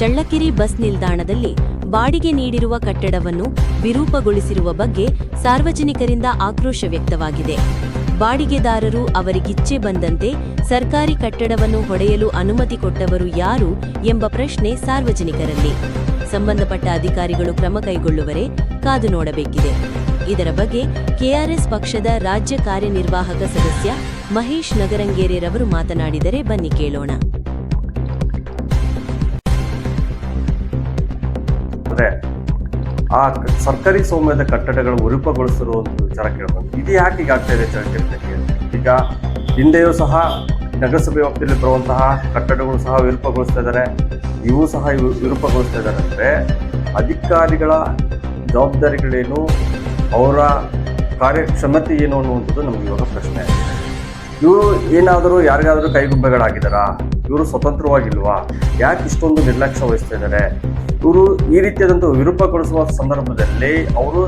Challakere bus ನಿಲ್ದಾಣದಲ್ಲಿ ಬಾಡಿಗೆ ನೀಡಿರುವ ಕಟ್ಟಡವನ್ನು ವಿರೂಪಗೊಳಿಸಿರುವ ಬಗ್ಗೆ ಸಾರ್ವಜನಿಕರಿಂದ ಆಕ್ರೋಶ ವ್ಯಕ್ತವಾಗಿದೆ. ಬಾಡಿಗೆದಾರರು ಅವರಿಗಿಚ್ಛೆ ಬಂದಂತೆ ಸರ್ಕಾರಿ ಕಟ್ಟಡವನ್ನು ಹೊಡೆಯಲು ಅನುಮತಿ ಕೊಟ್ಟವರು ಯಾರು ಎಂಬ ಪ್ರಶ್ನೆ ಸಾರ್ವಜನಿಕರಲ್ಲಿ. ಸಂಬಂಧಪಟ್ಟ ಅಧಿಕಾರಿಗಳು ಕ್ರಮ ಕೈಗೊಳ್ಳುವರೆ ಕಾದು ನೋಡಬೇಕಿದೆ. ಇದರ ಬಗ್ಗೆ ಕೆಆರ್ಎಸ್ ಪಕ್ಷದ ರಾಜ್ಯ ಕಾರ್ಯನಿರ್ವಾಹಕ ಸದಸ್ಯ ಮಹೇಶ್ ನಗರಂಗೇರೆರವರು ಮಾತನಾಡಿದರೆ ಬನ್ನಿ ಕೇಳೋಣ. ಅಂದ್ರೆ ಆ ಸರ್ಕಾರಿ ಸ್ವಾಮ್ಯದ ಕಟ್ಟಡಗಳು ವಿರೂಪಗೊಳಿಸಿರುವ ಒಂದು ವಿಚಾರ ಕೇಳಬಹುದು ಇದು ಯಾಕೆ ಈಗ ಆಗ್ತಾ ಇದೆ ಚಳ್ಳಕೆರೆಯಲ್ಲಿ ಈಗ ಹಿಂದೆಯೂ ಸಹ ನಗರಸಭೆ ವ್ಯಾಪ್ತಿಯಲ್ಲಿ ಬರುವಂತಹ ಕಟ್ಟಡಗಳು ಸಹ ವಿರೂಪಗೊಳಿಸ್ತಾ ಇದ್ದಾರೆ. ಇವು ಸಹ ವಿರೂಪಗೊಳಿಸ್ತಾ ಇದ್ದಾರೆ ಅಂದರೆ ಅಧಿಕಾರಿಗಳ ಜವಾಬ್ದಾರಿಗಳೇನು, ಅವರ ಕಾರ್ಯಕ್ಷಮತೆ ಏನು ಅನ್ನುವಂಥದ್ದು ನಮಗೆ ಇವಾಗ ಪ್ರಶ್ನೆ ಆಗಿದೆ. ಇವರು ಏನಾದರೂ ಯಾರಿಗಾದರೂ ಕೈಗುಂಬೆಗಳಾಗಿದ್ದಾರಾ ಇವರು ಸ್ವತಂತ್ರವಾಗಿಲ್ವಾ? ಯಾಕೆ ಇಷ್ಟೊಂದು ನಿರ್ಲಕ್ಷ್ಯ ವಹಿಸ್ತಾ ಇದ್ದಾರೆ? ಇವರು ಈ ರೀತಿಯಾದಂಥ ವಿರೂಪಗೊಳಿಸುವ ಸಂದರ್ಭದಲ್ಲಿ ಅವರು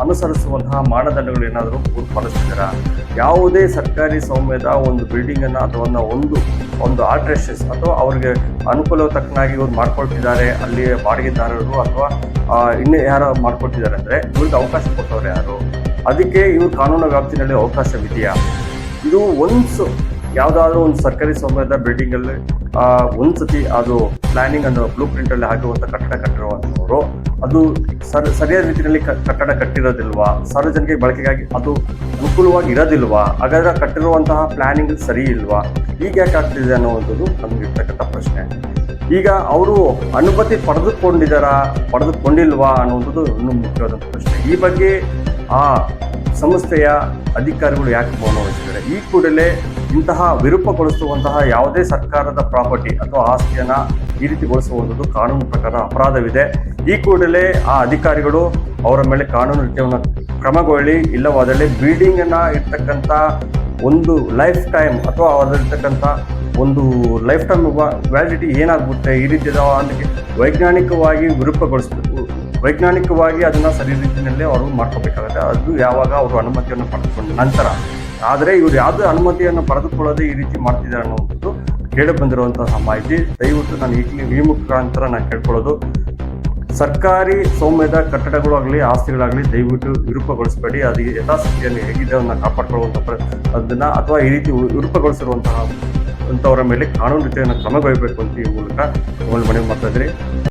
ಅನುಸರಿಸುವಂತಹ ಮಾನದಂಡಗಳು ಏನಾದರೂ ಇವ್ರು ಯಾವುದೇ ಸರ್ಕಾರಿ ಸೌಮ್ಯದ ಒಂದು ಬಿಲ್ಡಿಂಗನ್ನು ಅಥವಾ ಒಂದು- ಒಂದು ಆಲ್ಟ್ರೇಷನ್ಸ್ ಅಥವಾ ಅವ್ರಿಗೆ ಅನುಕೂಲ ತಕ್ಕನಾಗಿ ಇವ್ರು ಮಾಡ್ಕೊಳ್ತಿದ್ದಾರೆ, ಅಲ್ಲಿ ಬಾಡಿಗೆದಾರರು ಅಥವಾ ಇನ್ನು ಯಾರು ಮಾಡ್ಕೊಳ್ತಿದ್ದಾರೆ ಅಂದರೆ ಇವ್ರಿಗೆ ಅವಕಾಶ ಕೊಟ್ಟವ್ರು ಯಾರು? ಅದಕ್ಕೆ ಇವ್ರು ಕಾನೂನು ವ್ಯಾಪ್ತಿನಲ್ಲಿ ಅವಕಾಶವಿದೆಯಾ? ಇದು ಒಂದ್ಸು ಯಾವುದಾದ್ರೂ ಒಂದು ಸರ್ಕಾರಿ ಸ್ವಾಮ್ಯದ ಬಿಲ್ಡಿಂಗ್ ಅಲ್ಲಿ ಒಂದ್ಸತಿ ಸತಿ ಅದು ಪ್ಲಾನಿಂಗ್ ಅನ್ನೋ ಬ್ಲೂ ಪ್ರಿಂಟ್ ಅಲ್ಲಿ ಹಾಕುವಂತ ಕಟ್ಟಡ ಕಟ್ಟಿರುವಂತವರು ಅದು ಸರ್, ಸರಿಯಾದ ರೀತಿಯಲ್ಲಿ ಕಟ್ಟಡ ಕಟ್ಟಿರೋದಿಲ್ವಾ? ಸಾರ್ವಜನಿಕ ಬಳಕೆಗಾಗಿ ಅದು ಅನುಕೂಲವಾಗಿ ಇರೋದಿಲ್ವಾ? ಹಾಗಾದ್ರೆ ಕಟ್ಟಿರುವಂತಹ ಪ್ಲಾನಿಂಗ್ ಸರಿ ಇಲ್ವಾ? ಈಗ ಯಾಕೆ ಆಗ್ತಿದೆ ಅನ್ನುವಂಥದ್ದು ನಮ್ಗೆ ಇರ್ತಕ್ಕಂಥ ಪ್ರಶ್ನೆ. ಈಗ ಅವರು ಅನುಮತಿ ಪಡೆದುಕೊಂಡಿದ್ದಾರಾ, ಪಡೆದುಕೊಂಡಿಲ್ವಾ ಅನ್ನುವಂಥದ್ದು ಇನ್ನೂ ಮುಖ್ಯವಾದಂಥ ಪ್ರಶ್ನೆ. ಈ ಬಗ್ಗೆ, ಆ ಸಂಸ್ಥೆಯ ಅಧಿಕಾರಿಗಳು ಯಾಕೆ ಮೌನ ವಹಿಸಿದ್ದಾರೆ? ಈ ಕೂಡಲೇ ಇಂತಹ ವಿರೂಪಗೊಳಿಸುವಂತಹ ಯಾವುದೇ ಸರ್ಕಾರದ ಪ್ರಾಪರ್ಟಿ ಅಥವಾ ಆಸ್ತಿಯನ್ನ ಈ ರೀತಿಗೊಳಿಸುವಂಥದ್ದು ಕಾನೂನು ಪ್ರಕಾರ ಅಪರಾಧವಿದೆ. ಈ ಕೂಡಲೇ ಆ ಅಧಿಕಾರಿಗಳು ಅವರ ಮೇಲೆ ಕಾನೂನು ರೀತಿಯನ್ನು ಕ್ರಮಗೊಳ್ಳಿ, ಇಲ್ಲವಾದಲ್ಲಿ ಬಿಲ್ಡಿಂಗ್ ಅನ್ನ ಇರ್ತಕ್ಕಂಥ ಒಂದು ಲೈಫ್ ಟೈಮ್ ಅಥವಾ ಅದರಲ್ಲಿರ್ತಕ್ಕಂಥ ಒಂದು ಲೈಫ್ ಟೈಮ್ ವ್ಯಾಲಿಡಿಟಿ ಏನಾಗುತ್ತೆ ಈ ರೀತಿಯ ವೈಜ್ಞಾನಿಕವಾಗಿ ವಿರೂಪಗೊಳಿಸಬೇಕು. ವೈಜ್ಞಾನಿಕವಾಗಿ ಅದನ್ನು ಸರಿ ರೀತಿಯಲ್ಲೇ ಅವರು ಮಾಡ್ಕೋಬೇಕಾಗುತ್ತೆ. ಅದು ಯಾವಾಗ ಅವರು ಅನುಮತಿಯನ್ನು ಪಡೆದುಕೊಂಡ ನಂತರ. ಆದರೆ ಇವರು ಯಾವುದೇ ಅನುಮತಿಯನ್ನು ಪಡೆದುಕೊಳ್ಳದೆ ಈ ರೀತಿ ಮಾಡ್ತಿದ್ದಾರೆ ಅನ್ನುವಂಥದ್ದು ಕೇಳಿ ಬಂದಿರುವಂತಹ ಮಾಹಿತಿ. ದಯವಿಟ್ಟು ನಾನು ಈಗಲೇ ಈ ಮುಖಾಂತರ ನಾನು ಕೇಳ್ಕೊಳ್ಳೋದು. ಸರ್ಕಾರಿ ಸೌಮ್ಯದ ಕಟ್ಟಡಗಳು ಆಗಲಿ, ಆಸ್ತಿಗಳಾಗಲಿ ದಯವಿಟ್ಟು ವಿರೂಪಗೊಳಿಸಬೇಡಿ. ಅದು ಯಥಾಸ್ಥಿತಿಯಲ್ಲಿ ಹೇಗಿದೆ ಅದನ್ನು ಕಾಪಾಡ್ಕೊಳ್ಳುವಂಥ ಪ್ರ ಅದನ್ನ ಅಥವಾ ಈ ರೀತಿ ವಿರೂಪಗೊಳಿಸಿರುವಂತಹ ಅಂಥವರ ಮೇಲೆ ಕಾನೂನು ರೀತಿಯನ್ನು ಕ್ರಮಗೊಳ್ಳಬೇಕು ಅಂತ ಈ ಮೂಲಕ ಮನವಿ ಮಾಡ್ತಾ ಇದ್ರಿ